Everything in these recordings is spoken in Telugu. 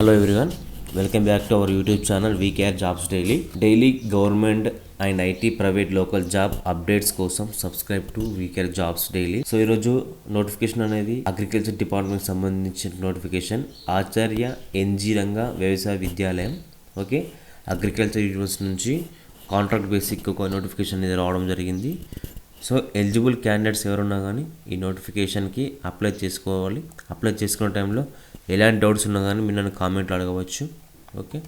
Hello everyone welcome back to our YouTube channel VKR jobs daily daily government and IT private local job updates కోసం subscribe to VKR jobs daily so ఈరోజు నోటిఫికేషన్ అనేది అగ్రికల్చర్ డిపార్ట్మెంట్ సంబంధించిన notification Acharya N G Ranga వ్యవసాయ విద్యాలయం ఓకే అగ్రికల్చర్ యూనివర్సిటీ నుంచి కాంట్రాక్ట్ బేసిక్ ఒక నోటిఫికేషన్ అనేది రావడం జరిగింది. సో ఎలిజిబుల్ క్యాండిడేట్స్ ఎవరున్నా కానీ ఈ నోటిఫికేషన్కి అప్లై చేసుకోవాలి. అప్లై చేసుకునే టైంలో ఎలాంటి డౌట్స్ ఉన్నా కానీ మీరు నన్ను కామెంట్లో అడగవచ్చు. ఓకే?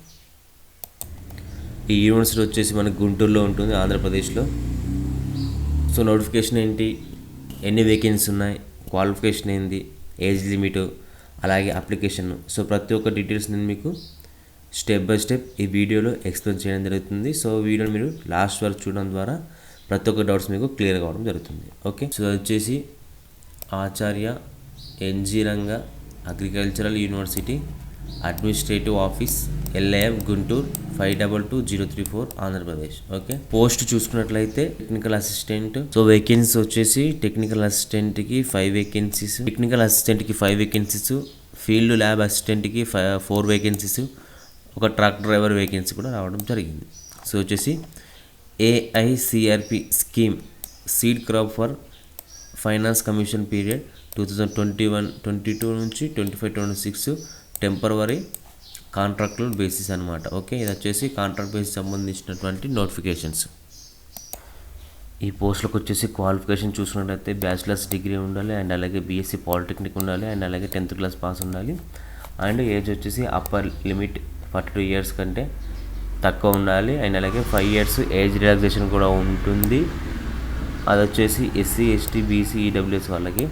ఈ యూనివర్సిటీ వచ్చేసి మనకు గుంటూరులో ఉంటుంది ఆంధ్రప్రదేశ్లో. సో నోటిఫికేషన్ ఏంటి? ఎన్ని వేకెన్సీ ఉన్నాయి? క్వాలిఫికేషన్ ఏంది? ఏజ్ లిమిట్ అలాగే అప్లికేషన్ సో ప్రతి ఒక్క డీటెయిల్స్ నేను మీకు స్టెప్ బై స్టెప్ ఈ వీడియోలో ఎక్స్ప్లెయిన్ చేయడం జరుగుతుంది. సో వీడియోని మీరు లాస్ట్ వరకు చూడడం ద్వారా ప్రతి ఒక్క డౌట్స్ మీకు క్లియర్ కావడం జరుగుతుంది. ఓకే? సో వచ్చేసి Acharya N G Ranga agricultural university administrative office L I M Guntur five double two zero three four Andhra Pradesh. Okay? Post చూసుకున్నట్లయితే టెక్నికల్ అసిస్టెంట్. సో వేకెన్సీ వచ్చేసి టెక్నికల్ అసిస్టెంట్కి ఫైవ్ వేకెన్సీస్ టెక్నికల్ అసిస్టెంట్కి ఫైవ్ వేకెన్సీస్ ఫీల్డ్ ల్యాబ్ అసిస్టెంట్కి ఫైవ్ ఫోర్ వేకెన్సీస్ ఒక ట్రక్ డ్రైవర్ వేకెన్సీ కూడా రావడం జరిగింది. సో వచ్చేసి AICRP scheme seed crop for finance commission period two thousand twenty one twenty two నుంచి twenty five twenty six temporary కాంట్రాక్టుల basis అనమాట ఓకే ఇది వచ్చేసి కాంట్రాక్ట్ బేసిస్ సంబంధించినటువంటి నోటిఫికేషన్స్ ఈ పోస్టులకు వచ్చేసి క్వాలిఫికేషన్ చూసుకున్నట్లయితే బ్యాచిలర్స్ డిగ్రీ ఉండాలి అండ్ అలాగే బీఎస్సీ పాలిటెక్నిక్ ఉండాలి అండ్ అలాగే టెన్త్ క్లాస్ పాస్ ఉండాలి. అండ్ ఏజ్ వచ్చేసి upper limit forty two years కంటే తక్కువ ఉండాలి అండ్ అలాగే ఫైవ్ ఇయర్స్ ఏజ్ రిలాక్సేషన్ కూడా ఉంటుంది. అది వచ్చేసి ఎస్సీ ఎస్టీ బీసీ ఈడబ్ల్యూఎస్ వాళ్ళకి.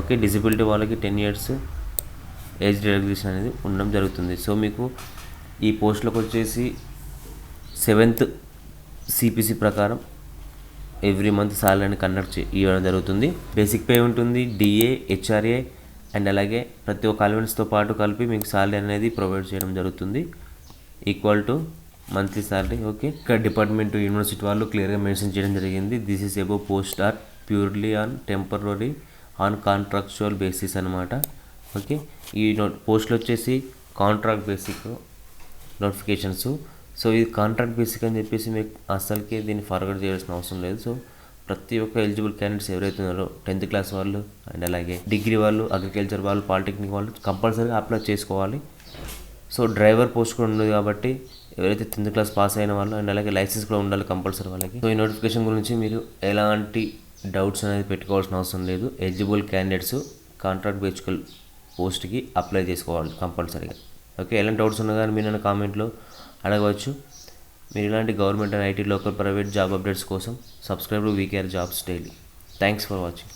ఓకే డిజబిలిటీ వాళ్ళకి టెన్ ఇయర్స్ ఏజ్ రిలాక్సేషన్ అనేది ఉండడం జరుగుతుంది. సో మీకు ఈ పోస్టులకు వచ్చేసి సెవెంత్ సిపిసి ప్రకారం ఎవ్రీ మంత్ సాలరీని కండక్ట్ చే ఇవ్వడం జరుగుతుంది. బేసిక్ పే ఉంటుంది డిఏ హెచ్ఆర్ఏ అండ్ అలాగే ప్రతి ఒక్క అలవెన్స్తో పాటు కలిపి మీకు సాలరీ అనేది ప్రొవైడ్ చేయడం జరుగుతుంది. Equal to monthly salary okay. ఇక్కడ డిపార్ట్మెంట్ యూనివర్సిటీ వాళ్ళు క్లియర్గా మెన్షన్ చేయడం జరిగింది. This is above post are purely on temporary on contractual basis అనమాట ఓకే. ఈ నోట్ పోస్టులు వచ్చేసి కాంట్రాక్ట్ బేసిక్ నోటిఫికేషన్స్ సో ఇది కాంట్రాక్ట్ బేసిక్ అని చెప్పేసి మీకు అసలుకి దీన్ని ఫార్వర్డ్ చేయాల్సిన అవసరం లేదు. సో ప్రతి ఒక్క ఎలిజిబుల్ క్యాండిడేట్స్ ఎవరైతే ఉన్నారో టెన్త్ క్లాస్ వాళ్ళు అండ్ అలాగే డిగ్రీ వాళ్ళు అగ్రికల్చర్ వాళ్ళు పాలిటెక్నిక్ వాళ్ళు కంపల్సరీగా అప్లై చేసుకోవాలి. సో డ్రైవర్ పోస్ట్ కూడా ఉంది కాబట్టి ఎవరైతే టెన్త్ క్లాస్ పాస్ అయిన వాళ్ళు అండ్ అలాగే లైసెన్స్ కూడా ఉండాలి కంపల్సరీ వాళ్ళకి. సో ఈ నోటిఫికేషన్ గురించి మీరు ఎలాంటి డౌట్స్ అనేది పెట్టుకోవాల్సిన అవసరం లేదు. ఎలిజిబుల్ క్యాండిడేట్స్ కాంట్రాక్ట్ బేసికల్ పోస్ట్కి అప్లై చేసుకోవాలి కంపల్సరీగా. ఓకే? ఎలాంటి డౌట్స్ ఉన్నా కానీ మీరు నన్ను కామెంట్లో అడగవచ్చు. మీరు ఇలాంటి government and IT local private job updates కోసం subscribe to VKR jobs daily. Thanks for watching.